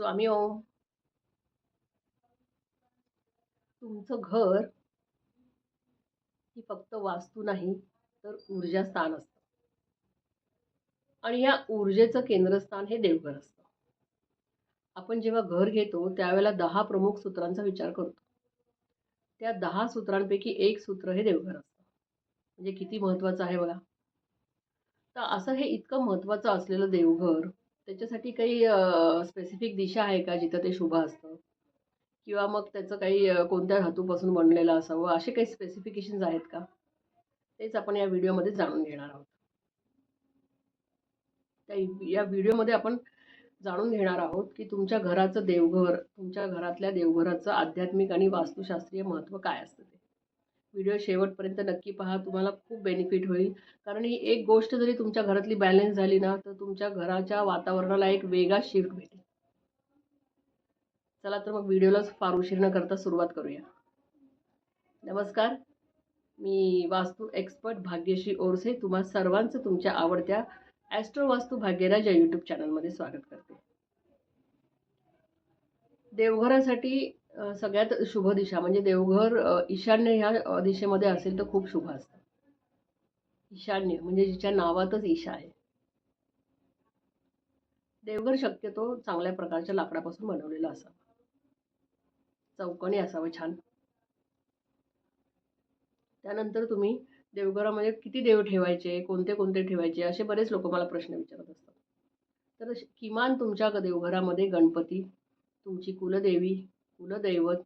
स्वामी ओम तुमचं घर ही फक्त वास्तू नाही तर ऊर्जा स्थान असतं. आणि या ऊर्जेचं केंद्रस्थान हे देवघर असतं. आपण जेव्हा घर घेतो त्यावेळेला दहा प्रमुख सूत्रांचा विचार करतो. त्या दहा सूत्रांपैकी एक सूत्र हे देवघर असतं. म्हणजे किती महत्त्वाचं आहे बघा. तर असं हे इतकं महत्त्वाचं असलेलं देवघर त्याच्यासाठी काही स्पेसिफिक दिशा आहे का जिथं ते शुभ असतं? किंवा मग त्याचं काही कोणत्या धातूपासून बनलेलं असावं? असे काही स्पेसिफिकेशन्स आहेत का? तेच आपण या व्हिडिओमध्ये जाणून घेणार आहोत. त्या या व्हिडिओमध्ये आपण जाणून घेणार आहोत की तुमच्या घराचं देवघर तुमच्या घरातल्या देवघराचं आध्यात्मिक आणि वास्तुशास्त्रीय महत्त्व काय असतं ते. व्हिडिओ शेवटपर्यंत नक्की पहा. तुम्हाला खूप बेनिफिट होईल. कारण ही एक गोष्ट जरी तुमच्या घरातली बॅलन्स झाली ना तर तुमच्या घराच्या वातावरणाला एक वेगळा शिफ्ट भेटेल. चला तर मग व्हिडिओलाच फार उशीर न करता सुरुवात करूया. नमस्कार. मी वास्तू एक्सपर्ट भाग्यश्री ओरसे. तुम्हा सर्वांचं तुमच्या आवडत्या ॲस्ट्रो वास्तू भाग्यराज या यूट्यूब चॅनलमध्ये स्वागत करते. देवघरासाठी सगळ्यात शुभ दिशा म्हणजे देवघर ईशान्य ह्या दिशेमध्ये असेल तर खूप शुभ असतं. ईशान्य म्हणजे जिच्या नावातच ईशा आहे. देवघर शक्यतो चांगल्या प्रकारच्या लाकडापासून बनवलेला असावं. चौकोनी असावं छान. त्यानंतर तुम्ही देवघरामध्ये किती देव ठेवायचे कोणते कोणते ठेवायचे असे बरेच लोक मला प्रश्न विचारत असतात. तर किमान तुमच्या देवघरामध्ये गणपती तुमची कुलदेवी कुलदैवत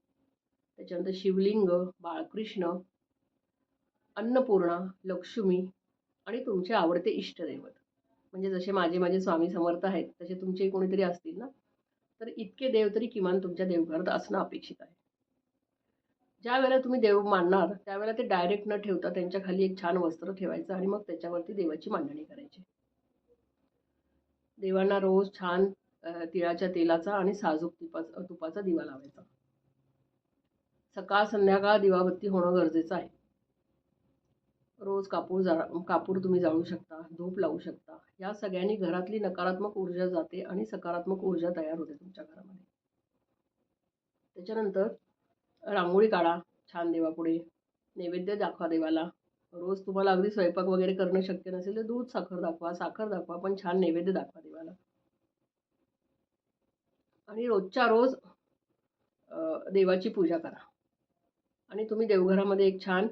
त्याच्यानंतर शिवलिंग बाळकृष्ण अन्नपूर्णा लक्ष्मी आणि तुमचे आवडते इष्टदैवत. म्हणजे जसे माझे माझे स्वामी समर्थ आहेत तसे तुमचे कोणीतरी असतील ना? तर इतके देव तरी किमान तुमच्या देवघरात असणं अपेक्षित आहे. ज्या वेळेला तुम्ही देव मानणार त्यावेळेला ते डायरेक्ट न ठेवता त्यांच्या खाली एक छान वस्त्र ठेवायचं आणि मग त्याच्यावरती देवाची मांडणी करायची. देवांना रोज छान तिळाच्या तेलाचा आणि साजूक तुपाचा तुपाचा दिवा लावायचा. सकाळ संध्याकाळ दिवाबत्ती होणं गरजेचं आहे. रोज कापूर जा कापूर तुम्ही जाळू शकता धूप लावू शकता. या सगळ्यांनी घरातली नकारात्मक ऊर्जा जाते आणि सकारात्मक ऊर्जा तयार होते तुमच्या घरामध्ये. त्याच्यानंतर रांगोळी काढा छान देवापुढे. नैवेद्य दाखवा देवाला. रोज तुम्हाला अगदी स्वयंपाक वगैरे करणं शक्य नसेल तर दूध साखर दाखवा साखर दाखवा पण छान नैवेद्य दाखवा देवाला. आणि रोजच्या रोज देवाची पूजा करा. आणि तुम्ही देवघरामध्ये एक छान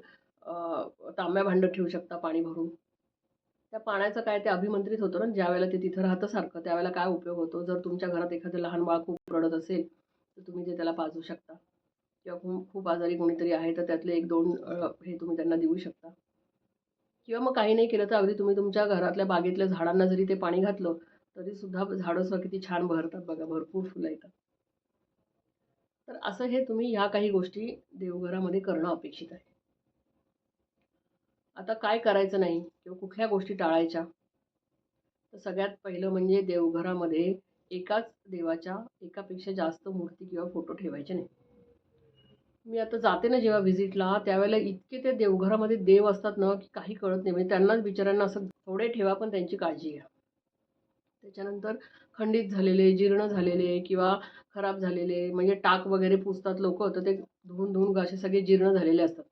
तांब्या भांडं ठेवू शकता पाणी भरून. त्या पाण्याचं काय ते अभिमंत्रित होतं ना ज्यावेळेला ते तिथं राहतं सारखं त्यावेळेला काय उपयोग होतो? जर तुमच्या घरात एखादं लहान बाळ खूप रडत असेल तर तुम्ही ते त्याला पाजू शकता. किंवा खूप खूप आजारी कोणीतरी आहे तर त्यातले एक दोन हे तुम्ही त्यांना देऊ शकता. किंवा मग काही नाही केलं तर अगदी तुम्ही तुमच्या घरातल्या बागेतल्या झाडांना जरी ते पाणी घातलं तरीसुद्धा झाडंसुद्धा किती छान बहरतात बघा भरपूर फुलं येतात. तर असं हे तुम्ही ह्या काही गोष्टी देवघरामध्ये करणं अपेक्षित आहे. आता काय करायचं नाही किंवा कुठल्या गोष्टी टाळायच्या? तर सगळ्यात पहिलं म्हणजे देवघरामध्ये एकाच देवाच्या एकापेक्षा जास्त मूर्ती किंवा फोटो ठेवायचे नाही. मी आता जाते ना जेव्हा व्हिजिटला त्यावेळेला इतके ते देवघरामध्ये देव असतात ना की काही कळत नाही. म्हणजे त्यांनाच बिचाऱ्यांना असं थोडे ठेवा पण त्यांची काळजी घ्या. त्याच्यानंतर खंडित झालेले जीर्ण झालेले किंवा खराब झालेले म्हणजे टाक वगैरे पुसतात लोक तर ते धुवून धुवून असे सगळे जीर्ण झालेले असतात.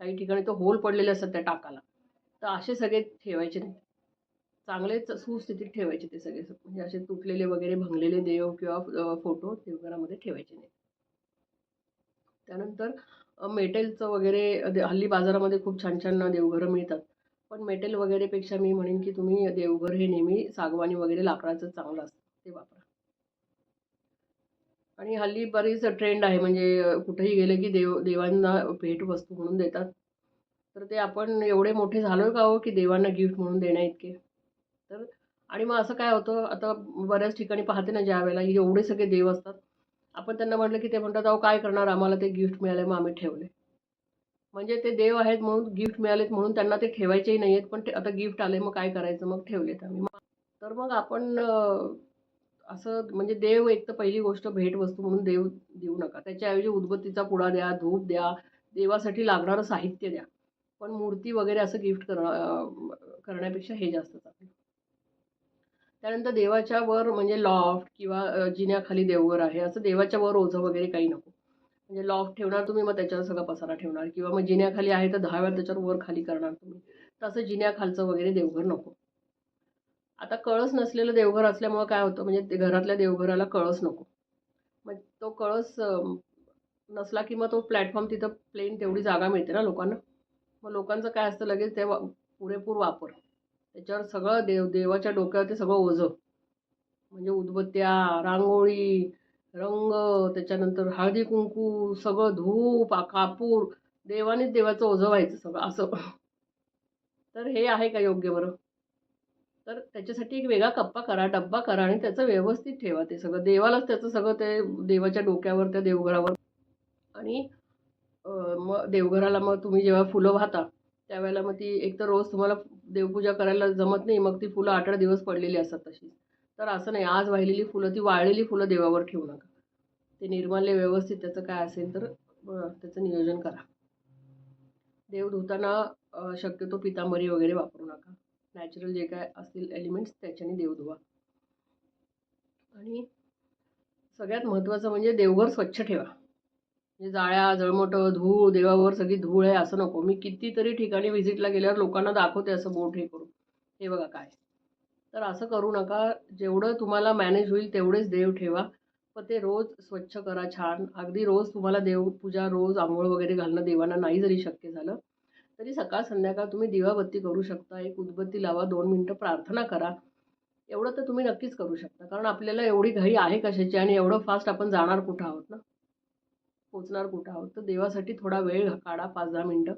काही ठिकाणी तो होल पडलेले असतात त्या टाकाला. तर असे सगळे ठेवायचे. नाही चांगलेच सुस्थितीत ठेवायचे ते सगळे. म्हणजे असे तुटलेले वगैरे भंगलेले देव किंवा फोटो देवघरामध्ये ठेवायचे नाही. त्यानंतर मेटेलचं वगैरे दे- हल्ली बाजारामध्ये खूप छान छान देवघरं मिळतात. पण मेटेल वगैरेपेक्षा मी म्हणेन की तुम्ही देवघर हे नेहमी सागवानी वगैरे लाकडाचं चांगलं असतं ते वापरा. आणि हल्ली बरीच ट्रेंड आहे म्हणजे कुठेही गेले की देव देवांना भेटवस्तू म्हणून देतात. तर ते आपण एवढे मोठे झालो का हो की देवांना गिफ्ट म्हणून देण्या इतके? तर आणि मग असं काय होतं आता बऱ्याच ठिकाणी पाहते ना ज्या वेळेला एवढे सगळे देव असतात. आपण त्यांना म्हटलं की ते म्हणतात अहो काय करणार? आम्हाला ते गिफ्ट मिळाले मग आम्ही ठेवले म्हणजे ते देव आहेत म्हणून गिफ्ट मिळालेत म्हणून त्यांना ते ठेवायचेही नाही आहेत पण ते आता गिफ्ट आले मग काय करायचं? मग ठेवलेत आम्ही. तर मग आपण असं म्हणजे देव एक तर पहिली गोष्ट भेटवस्तू म्हणून देव देऊ नका. त्याच्याऐवजी उदबत्तीचा पुडा द्या धूप द्या देवासाठी लागणारं साहित्य द्या. पण मूर्ती वगैरे असं गिफ्ट कर करण्यापेक्षा हे जास्त चांगलं. त्यानंतर देवाच्या वर म्हणजे लॉफ्ट किंवा जिन्याखाली देवघर आहे असं देवाच्या वर ओझं वगैरे काही नको. म्हणजे लॉफ्ट ठेवणार तुम्ही मग त्याच्यावर सगळा पसारा ठेवणार. किंवा मग जिन्याखाली आहे तर दहा वेळा त्याच्यावर वर खाली करणार तुम्ही. तसं जिन्याखालचं वगैरे देवघर नको. आता कळस नसलेलं देवघर असल्यामुळं काय होतं? म्हणजे ते घरातल्या देवघराला कळस नको. मग तो कळस नसला की मग तो प्लॅटफॉर्म तिथं प्लेन तेवढी जागा मिळते ना लोकांना. मग लोकांचं काय असतं लगेच ते वा पुरेपूर वापर. त्याच्यावर सगळं देव देवाच्या डोक्यावर ते सगळं ओझं. म्हणजे उदबत्त्या रांगोळी रंग त्याच्यानंतर हळदी कुंकू सगळं धूप कापूर देवानेच देवाचं ओझं व्हायचं सगळं असं. तर हे आहे का योग्य बरं? तर त्याच्यासाठी एक वेगळा कप्पा करा डब्बा करा आणि त्याचं व्यवस्थित ठेवा ते सगळं. देवालाच त्याचं सगळं ते देवाच्या डोक्यावर त्या देवघरावर. आणि मग देवघराला मग तुम्ही जेव्हा फुलं वाहता त्यावेळेला मग ती एक तर रोज तुम्हाला देवपूजा करायला जमत नाही मग ती फुलं आठ आठ दिवस पडलेली असतात तशी तर असं नाही आज वाहिलेली फुलं ती वाळलेली फुलं देवावर ठेवू नका. ते निर्माल्य व्यवस्थित त्याचं काय असेल तर त्याचं नियोजन करा. देव धुताना शक्यतो पितांबरी वगैरे वापरू नका. नॅचरल जे काय असतील एलिमेंट्स त्याच्याने देव धुवा. आणि सगळ्यात महत्त्वाचं म्हणजे देवघर स्वच्छ ठेवा. म्हणजे जाळ्या जळमटं धूळ देवावर सगळी धूळ आहे असं नको. मी कितीतरी ठिकाणी व्हिजिटला गेल्यावर लोकांना दाखवते असं बोट हे करून. हे बघा काय. तर असं करू नका. जेवढं तुम्हाला मॅनेज होईल तेवढेच देव ठेवा. पण ते रोज स्वच्छ करा छान. अगदी रोज तुम्हाला देवपूजा रोज आंघोळ वगैरे घालणं देवांना नाही जरी शक्य झालं तरी सकाळ संध्याकाळ तुम्ही दिवाबत्ती करू शकता. एक उदबत्ती लावा दोन मिनटं प्रार्थना करा. एवढं तर तुम्ही नक्कीच करू शकता. कारण आपल्याला एवढी घाई आहे कशाची आणि एवढं फास्ट आपण जाणार कुठं आहोत ना? पोचणार कुठं आहोत? तर देवासाठी थोडा वेळ काढा पाच दहा मिनटं.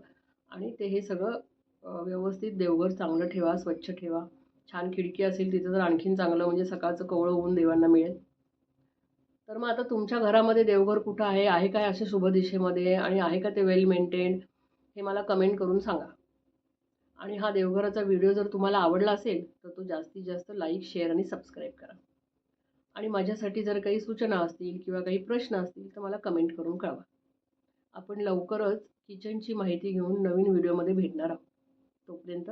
आणि ते हे सगळं व्यवस्थित देवघर चांगलं ठेवा स्वच्छ ठेवा. छान खिडकी असेल तिथं तर आणखीन चांगलं म्हणजे सकाळचं कवळं होऊन देवांना मिळेल. तर मग आता तुमच्या घरामध्ये देवघर कुठं आहे? आहे काय अशा शुभ दिशेमध्ये? आणि आहे का ते वेल मेंटेन्ड हे मला कमेंट करून सांगा. आणि हा देवघराचा व्हिडिओ जर तुम्हाला आवडला असेल तर तो जास्तीत जास्त लाईक शेअर आणि सबस्क्राईब करा. आणि माझ्यासाठी जर काही सूचना असतील किंवा काही प्रश्न असतील तर मला कमेंट करून कळवा. आपण लवकरच किचनची माहिती घेऊन नवीन व्हिडिओमध्ये भेटणार आहोत. तोपर्यंत